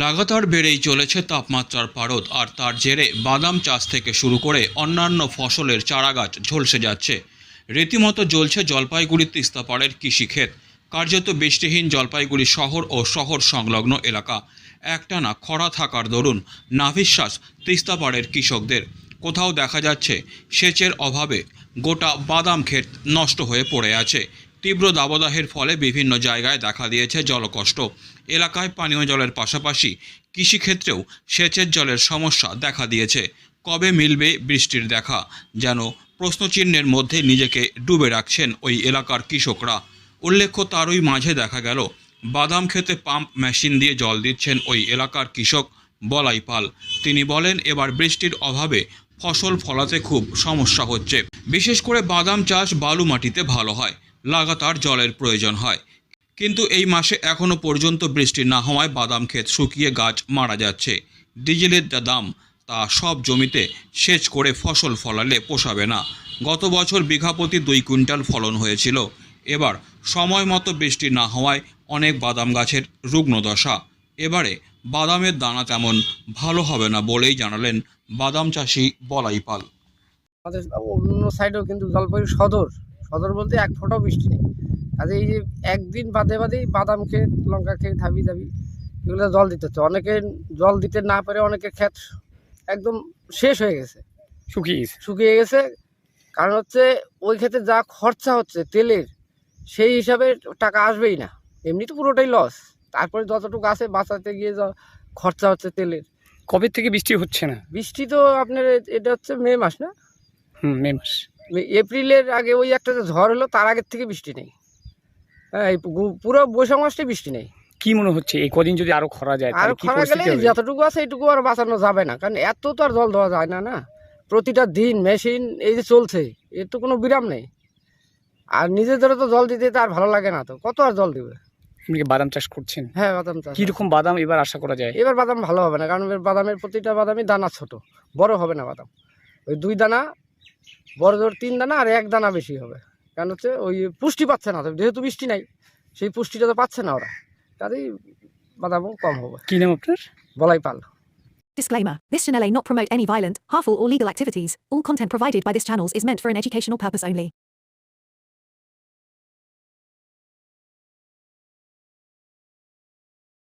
লাগাতার বেড়েই চলেছে তাপমাত্রার পারদ, আর তার জেরে বাদাম চাষ থেকে শুরু করে অন্যান্য ফসলের চারাগাছ ঝলসে যাচ্ছে। রীতিমতো জ্বলছে জলপাইগুড়ি তিস্তাপাড়ের কৃষিক্ষেত, কার্যত বৃষ্টিহীন জলপাইগুড়ি শহর ও শহর সংলগ্ন এলাকা। একটানা খরা থাকার দরুন নাভিশ্বাস তিস্তাপাড়ের কৃষকদের। কোথাও দেখা যাচ্ছে সেচের অভাবে গোটা বাদাম ক্ষেত নষ্ট হয়ে পড়ে আছে। তীব্র দাবদাহের ফলে বিভিন্ন জায়গায় দেখা দিয়েছে জলকষ্ট। এলাকায় পানীয় জলের পাশাপাশি কৃষিক্ষেত্রেও সেচের জলের সমস্যা দেখা দিয়েছে। কবে মিলবে বৃষ্টির দেখা? যেন প্রশ্নচিহ্নের মধ্যে নিজেকে ডুবে রাখছেন ওই এলাকার কৃষকরা। উল্লেখ্য, তারই মাঝে দেখা গেল, বাদাম খেতে পাম্প মেশিন দিয়ে জল দিচ্ছেন ওই এলাকার কৃষক বলাই পাল। তিনি বলেন, এবার বৃষ্টির অভাবে ফসল ফলাতে খুব সমস্যা হচ্ছে। বিশেষ করে বাদাম চাষ বালু মাটিতে ভালো হয়। লাগাতার জলের প্রয়োজন হয়। কিন্তু এই মাসে এখনও পর্যন্ত বৃষ্টি না হওয়ায় বাদাম ক্ষেত শুকিয়ে গাছ মারা যাচ্ছে। ডিজেলের যা দাম, তা সব জমিতে সেচ করে ফসল ফলালে পোষাবে না। গত বছর বিঘাপতি দুই কুইন্টাল ফলন হয়েছিল। এবার সময় মতো বৃষ্টি না হওয়ায় অনেক বাদাম গাছের রুগ্ন দশা। এবারে বাদামের দানা তেমন ভালো হবে না বলেই জানালেন বাদাম চাষি বলাই পাল। আমাদের অন্য সাইডেও কিন্তু জলপাইগুড়ি সদর সদর বলতে এক ফোঁটাও বৃষ্টি নেই। কাজে এই যে একদিন বাদে বাদেই বাদাম খেয়ে লঙ্কা খেয়ে ধাবি ধাবি এগুলো জল দিতে হচ্ছে। অনেকে জল দিতে না পারে অনেকে ক্ষেত একদম শেষ হয়ে গেছে। শুকিয়ে গেছে। শুকিয়ে গেছে। কারণ হচ্ছে ওই ক্ষেতে যা খরচা হচ্ছে তেলের সেই হিসাবে টাকা আসবেই না। এমনি তো পুরোটাই লস তারপরে যতটুকু আছে বাঁচাতে গিয়ে যা খরচা হচ্ছে তেলের। কবে থেকে বৃষ্টি হচ্ছে না? বৃষ্টি তো আপনার এটা হচ্ছে মে মাস না? হুম মে মাস। এপ্রিলের আগে ওই একটা যে ঝড় হলো তার আগের থেকে বৃষ্টি নেই। হ্যাঁ এই পু- পুরো বৈশাখ মাসটাই বৃষ্টি নেই। কি মনে হচ্ছে? এই কদিন যদি আরও খরা যায় আর তাহলে কি খরা গেলে পরিস্থিতি হবে? যতটুকু আছে এইটুকু আর বাঁচানো যাবে না। কারণ এত তো আর জল দেওয়া যায় না না? প্রতিটা দিন মেশিন এই যে চলছে এর তো কোনো বিরাম নেই। আর নিজেদেরও তো জল দিতে আর ভালো লাগে না তো। কত আর জল দিবে? আপনি কি বাদাম চাষ করছেন? হ্যাঁ বাদাম চাষ। কি রকম বাদাম এবার আশা করা যায়? এবার বাদাম ভালো হবে না কারণ এবার বাদামের প্রতিটা বাদামই দানা ছোট বড় হবে না বাদাম। ওই দুই দানা বড় জোর তিন দানা আর এক দানা বেশি হবে কারণ হচ্ছে ওই পুষ্টি পাচ্ছে না যেহেতু বৃষ্টি নাই সেই পুষ্টিটা তো পাচ্ছে না ওরা কাজেই বাদামও কম হবে কি নাম আপনার বলাই পাল Disclaimer This channel may not promote any violent, harmful, or legal activities. All content provided by this channel is meant for an educational purpose only.